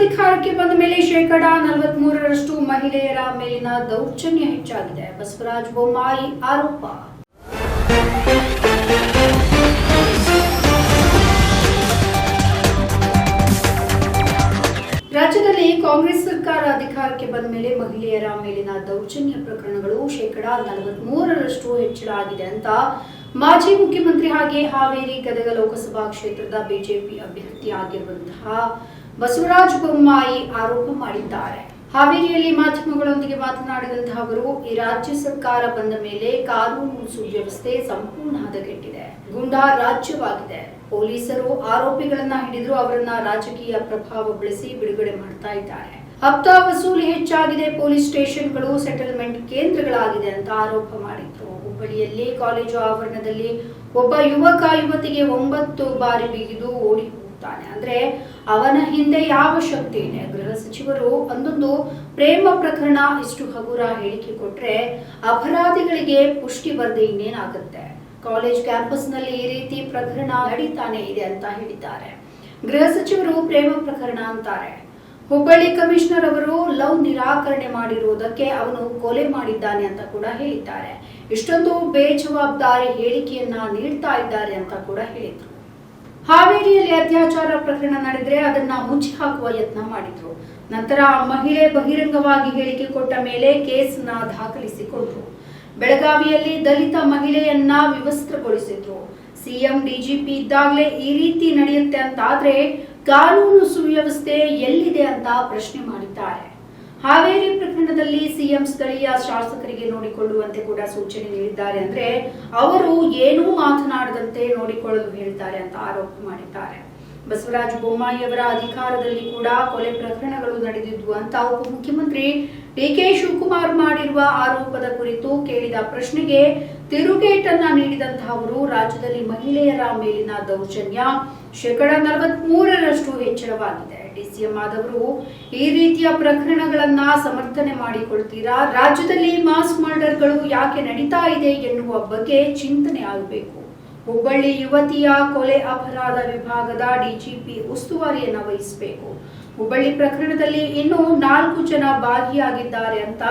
ಅಧಿಕಾರಕ್ಕೆ ಬಂದ ಮೇಲೆ ಶೇಕಡ ನಲವತ್ಮೂರರಷ್ಟು ಮಹಿಳೆಯರ ಮೇಲಿನ ದೌರ್ಜನ್ಯ ಹೆಚ್ಚಾಗಿದೆ. ಬಸವರಾಜ ಬೊಮ್ಮಾಯಿ ಆರೋಪ. ರಾಜ್ಯದಲ್ಲಿ ಕಾಂಗ್ರೆಸ್ ಸರ್ಕಾರ ಅಧಿಕಾರಕ್ಕೆ ಬಂದ ಮೇಲೆ ಮಹಿಳೆಯರ ಮೇಲಿನ ದೌರ್ಜನ್ಯ ಪ್ರಕರಣಗಳು ಶೇಕಡ ನಲವತ್ಮೂರರಷ್ಟು ಹೆಚ್ಚಳ ಆಗಿದೆ ಅಂತ ಮಾಜಿ ಮುಖ್ಯಮಂತ್ರಿ ಹಾಗೆ ಹಾವೇರಿ ಗದಗ ಲೋಕಸಭಾ ಕ್ಷೇತ್ರದ ಬಿಜೆಪಿ ಅಭ್ಯರ್ಥಿ ಆಗಿರುವಂತಹ ಬಸವರಾಜ ಬೊಮ್ಮಾಯಿ ಆರೋಪ ಮಾಡಿದ್ದಾರೆ. ಹಾವೇರಿಯಲ್ಲಿ ಮಾಧ್ಯಮಗಳೊಂದಿಗೆ ಮಾತನಾಡಿದಂತಹ ಅವರು, ಈ ರಾಜ್ಯ ಸರ್ಕಾರ ಬಂದ ಮೇಲೆ ಕಾನೂನು ಸುವ್ಯವಸ್ಥೆ ಸಂಪೂರ್ಣ ಹದಗೆಟ್ಟಿದೆ. ಗುಂಡಾ ರಾಜ್ಯವಾಗಿದೆ. ಪೊಲೀಸರು ಆರೋಪಿಗಳನ್ನ ಹಿಡಿದ್ರು ಅವರನ್ನ ರಾಜಕೀಯ ಪ್ರಭಾವ ಬಳಸಿ ಬಿಡುಗಡೆ ಮಾಡ್ತಾ ಇದ್ದಾರೆ. ಹಪ್ತ ವಸೂಲಿ ಹೆಚ್ಚಾಗಿದೆ, ಪೊಲೀಸ್ ಸ್ಟೇಷನ್ಗಳು ಸೆಟಲ್ಮೆಂಟ್ ಕೇಂದ್ರಗಳಾಗಿದೆ ಅಂತ ಆರೋಪ ಮಾಡಿದ್ರು. ಹುಬ್ಬಳ್ಳಿಯಲ್ಲಿ ಕಾಲೇಜು ಆವರಣದಲ್ಲಿ ಒಬ್ಬ ಯುವಕ ಯುವತಿಗೆ ಒಂಬತ್ತು ಬಾರಿ ಬಿಗಿದು ಓಡಿ ಹೋಗ್ತಾನೆ ಅಂದ್ರೆ ಅವನ ಹಿಂದೆ ಯಾವ ಶಕ್ತಿ ಇದೆ? ಗೃಹ ಸಚಿವರು ಒಂದೊಂದು ಪ್ರೇಮ ಪ್ರಕರಣ ಇಷ್ಟು ಹಗುರ ಹೇಳಿಕೆ ಕೊಟ್ರೆ ಅಪರಾಧಿಗಳಿಗೆ ಪುಷ್ಟಿ ಬರದೆ ಇನ್ನೇನಾಗುತ್ತೆ? ಕಾಲೇಜ್ ಕ್ಯಾಂಪಸ್ನಲ್ಲಿ ಈ ರೀತಿ ಪ್ರಕರಣ ನಡೀತಾನೆ ಇದೆ ಅಂತ ಹೇಳಿದ್ದಾರೆ. ಗೃಹ ಸಚಿವರು ಪ್ರೇಮ ಪ್ರಕರಣ ಅಂತಾರೆ. ಹುಬ್ಬಳ್ಳಿ ಕಮಿಷನರ್ ಅವರು ಲವ್ ನಿರಾಕರಣೆ ಮಾಡಿರುವುದಕ್ಕೆ ಅವನು ಕೊಲೆ ಮಾಡಿದ್ದಾನೆ ಅಂತ ಕೂಡ ಹೇಳಿದ್ದಾರೆ. ಇಷ್ಟೊಂದು ಬೇಜವಾಬ್ದಾರಿ ಹೇಳಿಕೆಯನ್ನ ನೀಡ್ತಾ ಇದ್ದಾರೆ ಅಂತ ಕೂಡ ಹೇಳಿದ್ರು. ಹಾವೇರಿಯಲ್ಲಿ ಅತ್ಯಾಚಾರ ಪ್ರಕರಣ ನಡೆದ್ರೆ ಅದನ್ನ ಮುಚ್ಚಿ ಹಾಕುವ ಯತ್ನ ಮಾಡಿದ್ರು. ನಂತರ ಮಹಿಳೆ ಬಹಿರಂಗವಾಗಿ ಹೇಳಿಕೆ ಕೊಟ್ಟ ಮೇಲೆ ಕೇಸ್ನ ದಾಖಲಿಸಿಕೊಂಡ್ರು. ಬೆಳಗಾವಿಯಲ್ಲಿ ದಲಿತ ಮಹಿಳೆಯನ್ನ ವಿವಸ್ತ್ರಗೊಳಿಸಿದ್ರು. ಸಿಎಂ, ಡಿಜಿಪಿ ಇದ್ದಾಗಲೇ ಈ ರೀತಿ ನಡೆಯುತ್ತೆ ಅಂತಾದ್ರೆ ಕಾನೂನು ಸುವ್ಯವಸ್ಥೆ ಎಲ್ಲಿದೆ ಅಂತ ಪ್ರಶ್ನೆ ಮಾಡಿದ್ದಾರೆ. ಹಾವೇರಿ ಪ್ರಕರಣದಲ್ಲಿ ಸಿಎಂ ಸ್ಥಳೀಯ ಶಾಸಕರಿಗೆ ನೋಡಿಕೊಳ್ಳುವಂತೆ ಕೂಡ ಸೂಚನೆ ನೀಡಿದ್ದಾರೆ ಅಂದ್ರೆ ಅವರು ಏನೂ ಮಾತನಾಡದಂತೆ ನೋಡಿಕೊಳ್ಳಲು ಹೇಳ್ತಾರೆ ಅಂತ ಆರೋಪ ಮಾಡಿದ್ದಾರೆ. ಬಸವರಾಜ ಬೊಮ್ಮಾಯಿ ಅವರ ಅಧಿಕಾರದಲ್ಲಿ ಕೂಡ ಕೊಲೆ ಪ್ರಕರಣಗಳು ನಡೆದಿದ್ವು ಅಂತ ಉಪಮುಖ್ಯಮಂತ್ರಿ ಡಿಕೆ ಶಿವಕುಮಾರ್ ಮಾಡಿರುವ ಆರೋಪದ ಕುರಿತು ಕೇಳಿದ ಪ್ರಶ್ನೆಗೆ ತಿರುಗೇಟನ್ನ ನೀಡಿದಂತಹ ಅವರು ರಾಜ್ಯದಲ್ಲಿ ಮಹಿಳೆಯರ ಮೇಲಿನ ದೌರ್ಜನ್ಯ ಶೇಕಡ ನಲವತ್ಮೂರರಷ್ಟು ಹೆಚ್ಚಳವಾಗಿದೆ. ಡಿಸಿಎಂ ಆದವರು ಈ ರೀತಿಯ ಪ್ರಕರಣಗಳನ್ನ ಸಮರ್ಥನೆ ಮಾಡಿಕೊಳ್ತೀರಾ? ರಾಜ್ಯದಲ್ಲಿ ಮಾಸ್ ಮರ್ಡರ್ಗಳು ಯಾಕೆ ನಡೀತಾ ಇದೆ ಎನ್ನುವ ಬಗ್ಗೆ ಚಿಂತನೆ ಆಗಬೇಕು. ಹುಬ್ಬಳ್ಳಿ ಯುವತಿಯ ಕೊಲೆ ಅಪರಾಧ ವಿಭಾಗದ ಡಿಜಿಪಿ ಉಸ್ತುವಾರಿಯನ್ನ ವಹಿಸಬೇಕು. ಹುಬ್ಬಳ್ಳಿ ಪ್ರಕರಣದಲ್ಲಿ ಇನ್ನೂ ನಾಲ್ಕು ಜನ ಭಾಗಿಯಾಗಿದ್ದಾರೆ ಅಂತ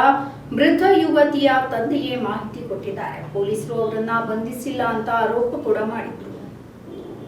ಮೃತ ಯುವತಿಯ ತಂದೆಯೇ ಮಾಹಿತಿ ಕೊಟ್ಟಿದ್ದಾರೆ. ಪೊಲೀಸರು ಅವರನ್ನ ಬಂಧಿಸಿಲ್ಲ ಅಂತ ಆರೋಪ ಕೂಡ ಮಾಡಿದ್ರು.